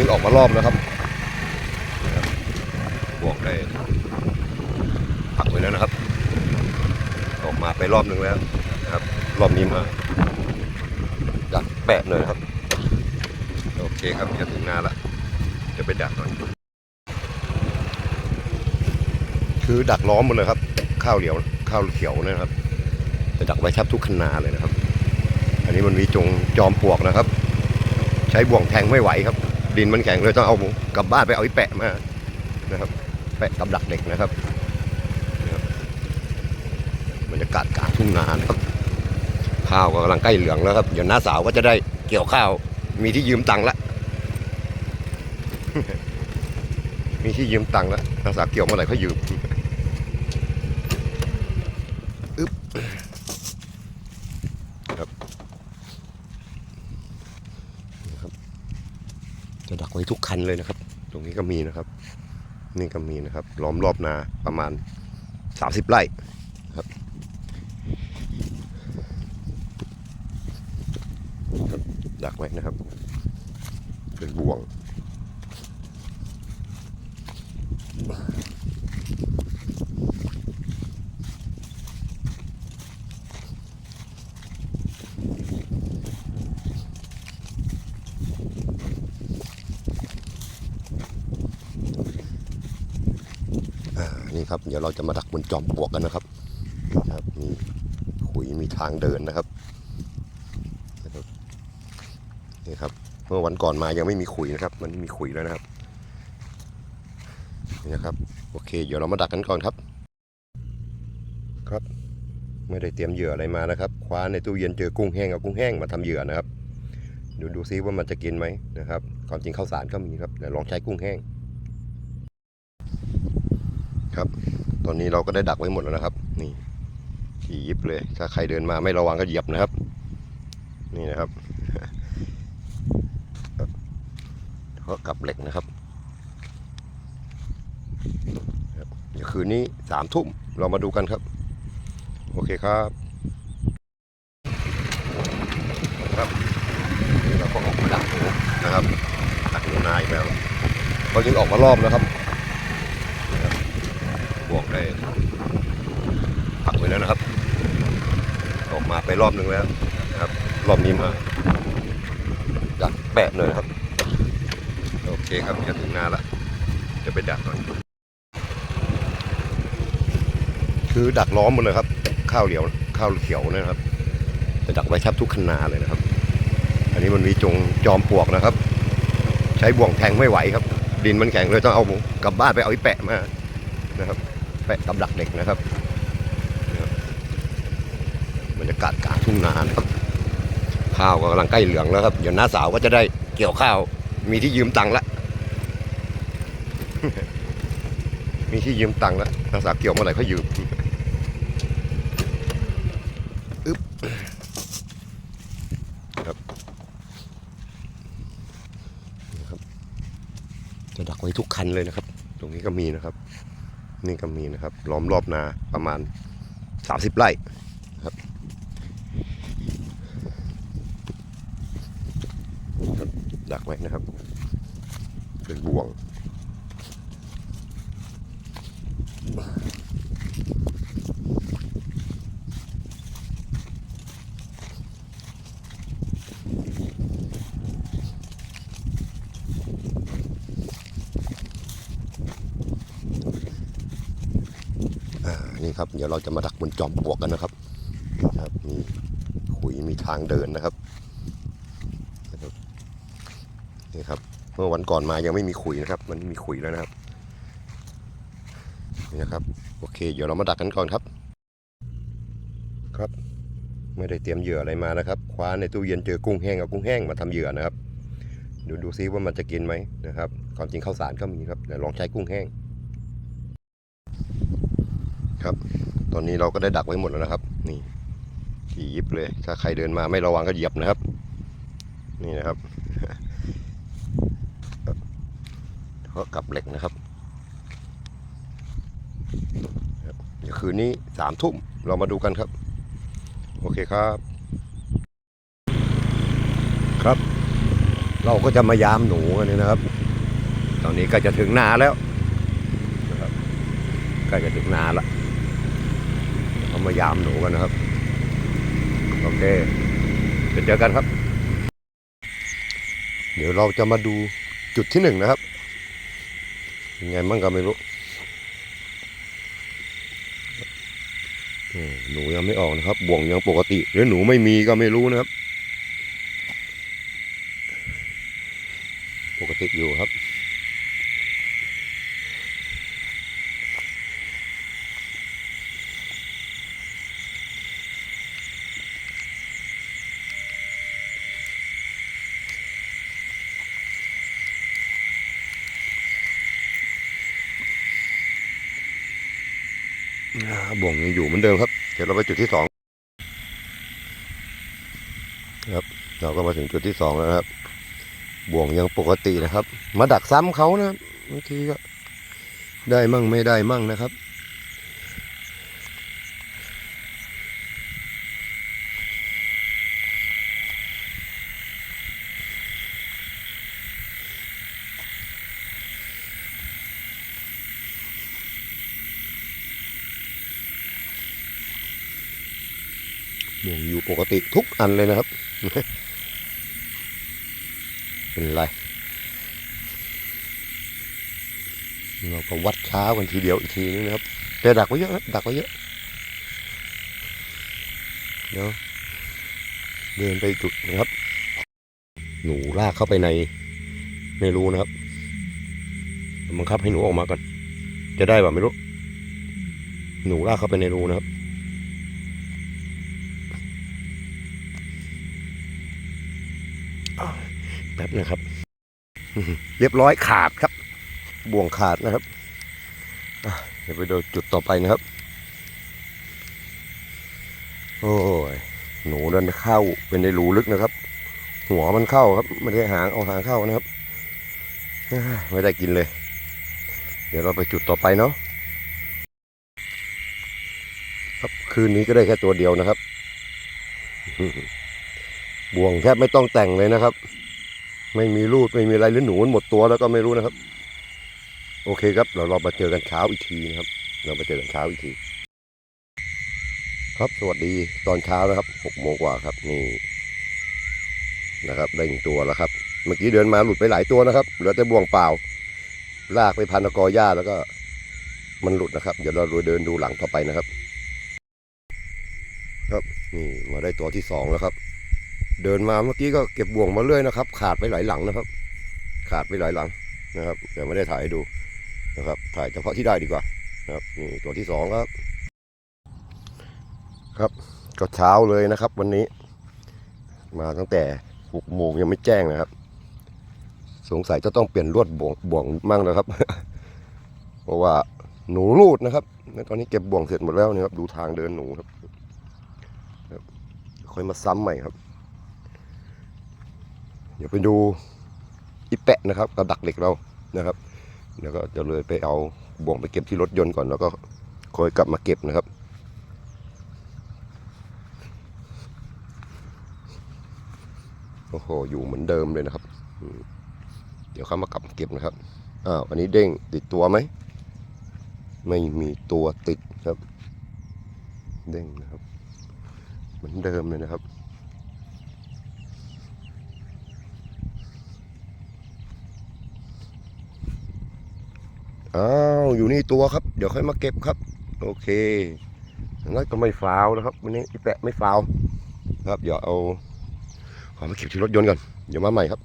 ยิงออกมารอบนะครับบวกได้ผักไว้แล้วนะครับ ออกมาไปรอบหนึ่งแล้วนะครับ รอบนี้มาดักแปะหน่อยครับ โอเคครับจะถึงหน้าละจะไปดักหน่อยคือดักล้อมหมดเลยครับ ข้าวเหลียวข้าวเขียวนะครับจะดักไว้แทบทุกคันาเลยนะครับ อันนี้มันมีจงจอมปลวกนะครับ ใช้บ่วงแทงไม่ไหวครับ ดินมันแข็งเลยต้องเอากลับบ้านไปเอาไอ้แปะมานะครับ แปะกับดักเด็กนะครับนะครับบรรยากาศกลางทุ่งนานะครับ ข้าวก็กำลังใกล้เหลืองแล้วครับ เดี๋ยวน้าสาวก็จะได้เกี่ยวข้าว มีที่ยืมตังค์ละมีที่ยืมตังค์แล้วน้าสาวเกี่ยวเมื่อไหร่เขายืม อึ๊บครับนะครับ จะดักไว้ ทุกคันเลยนะครับ ตรงนี้ก็มีนะครับ นี่ก็มีนะครับ ล้อมรอบนาประมาณ 30 ไร่ครับดักไว้นะครับ เป็นบ่วง ครับ เดี๋ยวเราจะมาดักบนจอมปลวกกันนะครับครับมีขุยมีทางเดินนะครับนี่ครับเมื่อวันก่อนมายังไม่มีขุยนะครับ มันมีขุยแล้วนะครับนี่นะครับโอเค เดี๋ยวเรามาดักกันก่อนครับ ครับไม่ได้เตรียมเหยื่ออะไรมานะครับ คว้าในตู้เย็นเจอกุ้งแห้งเอากุ้งแห้งมาทำเหยื่อนะครับดูดูซิว่ามันจะกินไหมนะครับความจริงข้าวสารก็มีครับแต่ลองใช้กุ้งแห้ง ครับ ตอนนี้เราก็ได้ดักไว้หมดแล้วนะครับ นี่ขี่ยิบเลย ถ้าใครเดินมาไม่ระวังก็เหยียบนะครับ นี่นะครับเพราะกับเหล็กนะครับ เดี๋ยวคืนนี้สามทุ่มเรามาดูกันครับ โอเคครับครับเราก็ออกมาดักหนูนะครับดักหนูนาอีกแล้วเขายิงออกมารอบนะครับ บวกได้ผักไว้แล้วนะครับ ออกมาไปรอบหนึ่งแล้วนะครับ รอบนี้มาดักแปะหน่อยครับ โอเคครับจะถึงหน้าละจะไปดักหน่อยคือดักล้อมหมดเลยครับ ข้าวเหลียวข้าวเขียวนะครับจะดักไว้แทบทุกคันาเลยนะครับ อันนี้มันมีจงจอมปลวกนะครับ ใช้บ่วงแทงไม่ไหวครับ ดินมันแข็งเลยต้องเอากลับบ้านไปเอาไอ้แปะมานะครับ ปะกับดักเด็กนะครับบรรยากาศกลางทุ่งนานะครับ ข้าวก็กำลังใกล้เหลืองแล้วครับ เดี๋ยวน้าสาวก็จะได้เกี่ยวข้าว มีที่ยืมตังค์ละมีที่ยืมตังค์แล้วน้าสาวเกี่ยวเมื่อไหร่เขายืมอึ๊บครับจะดักไว้ทุกคันเลยนะครับ ตรงนี้ก็มีนะครับ นี่ก็มีนะครับล้อมรอบนาประมาณ 30 ไร่ครับครับดักไว้นะครับ เป็นบ่วง อ่า นี่ครับ เดี๋ยวเราจะมาดักบนจอมปลวกกันนะครับครับมีขุยมีทางเดินนะครับนี่ครับ เมื่อวันก่อนมายังไม่มีขุยนะครับ มันมีขุยแล้วนะครับนี่นะครับ โอเค เดี๋ยวเรามาดักกันก่อนครับ ครับ ไม่ได้เตรียมเหยื่ออะไรมานะครับ คว้าในตู้เย็นเจอกุ้งแห้งเอากุ้งแห้งมาทำเหยื่อนะครับดูดูซิว่ามันจะกินไหมนะครับ ความจริงข้าวสารก็มีครับแต่ลองใช้กุ้งแห้ง ครับ ตอนนี้เราก็ได้ดักไว้หมดแล้วนะครับ นี่ขี่ยิบเลย ถ้าใครเดินมาไม่ระวังก็เหยียบนะครับ นี่นะครับเพราะกับเหล็กนะครับ เดี๋ยวคืนนี้สามทุ่มเรามาดูกันครับ โอเคครับ ครับ เราก็จะมายามหนูกันเนี่ยนะครับ ตอนนี้กล้จะถึงนาแล้วนะครับใกล้จะถึงนาและเขามายามหนูกันนะครับ โอเคจะเจอกันครับ เดี๋ยวเราจะมาดูจุดที่หนึ่งนะครับยังไงมั่งก็ไม่รู้หนูยังไม่ออกนะครับ บ่วงยังปกติหรือหนูไม่มีก็ไม่รู้นะครับ ปกติอยู่ครับ บ่วงยังอยู่เหมือนเดิมครับ เดี๋ยวเราไปจุดที่สองครับ เราก็มาถึงจุดที่สองแล้วครับ บ่วงยังปกตินะครับ มาดักซ้ำเขานะบางทีก็ได้มั่งไม่ได้มั่งนะครับ บ่วงอยู่ปกติทุกอันเลยนะครับ เป็นไร เราก็วัดเช้ากันทีเดียวอีกทีนึงนะครับ แต่ดักไว้เยอะนะดักไว้เยอะ เดี๋ยวเดินไปจุดนะครับ หนูลากเข้าไปในไม่รู้นะครับบังคับให้หนูออกมาก่อน จะได้ป่ะไม่รู้ หนูลากเข้าไปในรูนะครับ แป๊บนะครับ เรียบร้อยขาดครับ บ่วงขาดนะครับเดี๋ยวไปดูจุดต่อไปนะครับ โอ้ยหนูดันเข้าเป็นในรูลึกนะครับ หัวมันเข้าครับไม่ได้หางเอาหางเข้านะครับไม่ได้กินเลย เดี๋ยวเราไปจุดต่อไปเนาะครับคืนนี้ก็ได้แค่ตัวเดียวนะครับ บ่วงแทบไม่ต้องแต่งเลยนะครับ ไม่มีรูดไม่มีอะไรหรือหนูมันหมดตัวแล้วก็ไม่รู้นะครับ โอเคครับ เราเรามาเจอกันเช้าอีกทีนะครับ เรามาเจอกันเช้าอีกที ครับสวัสดีตอนเช้านะครับหกโมงกว่าครับนี่นะครับ ได้หนึ่งตัวแล้วครับ เมื่อกี้เดินมาหลุดไปหลายตัวนะครับเหลือแต่บ่วงเปล่า ลากไปพันตะกอหญ้าแล้วก็ มันหลุดนะครับ เดี๋ยวเราเดินดูหลังต่อไปนะครับ ครับนี่มาได้ตัวที่สองแล้วครับ เดินมาเมื่อกี้ก็เก็บบ่วงมาเรื่อยนะครับ ขาดไปหลายหลังนะครับ ขาดไปหลายหลังนะครับแต่ไม่ได้ถ่ายให้ดูนะครับ ถ่ายเฉพาะที่ได้ดีกว่านะครับนี่ตัวที่สองครับ ครับก็เช้าเลยนะครับ วันนี้ มาตั้งแต่หกโมงยังไม่แจ้งนะครับ สงสัยจะต้องเปลี่ยนลวดบ่วงบ่วงมั่งนะครับ เพราะว่าหนูรูดนะครับตอนนี้เก็บบ่วงเสร็จหมดแล้วนะครับ ดูทางเดินหนูครับครับค่อยมาซ้ำใหม่ครับ เดี๋ยวไปดูอีแปะนะครับกับดักเหล็กเรานะครับเดี๋ยวก็จะเลยไปเอาบ่วงไปเก็บที่รถยนต์ก่อนแล้วก็ค่อยกลับมาเก็บนะครับโอ้โหอยู่เหมือนเดิมเลยนะครับ เดี๋ยวเขามากลับเก็บนะครับอ้าวอันนี้เด้งติดตัวไหม ไม่มีตัวติดครับ เด้งนะครับ เหมือนเดิมเลยนะครับ อ้าวอยู่นี่ตัวครับ เดี๋ยวค่อยมาเก็บครับ โอเคงั้นก็ไม่ฟาวแล้วครับวันนี้อีแปะไม่ฟาวครับเดี๋ยวเอาขอมาเก็บที่รถยนต์ก่อนเดี๋ยวมาใหม่ครับ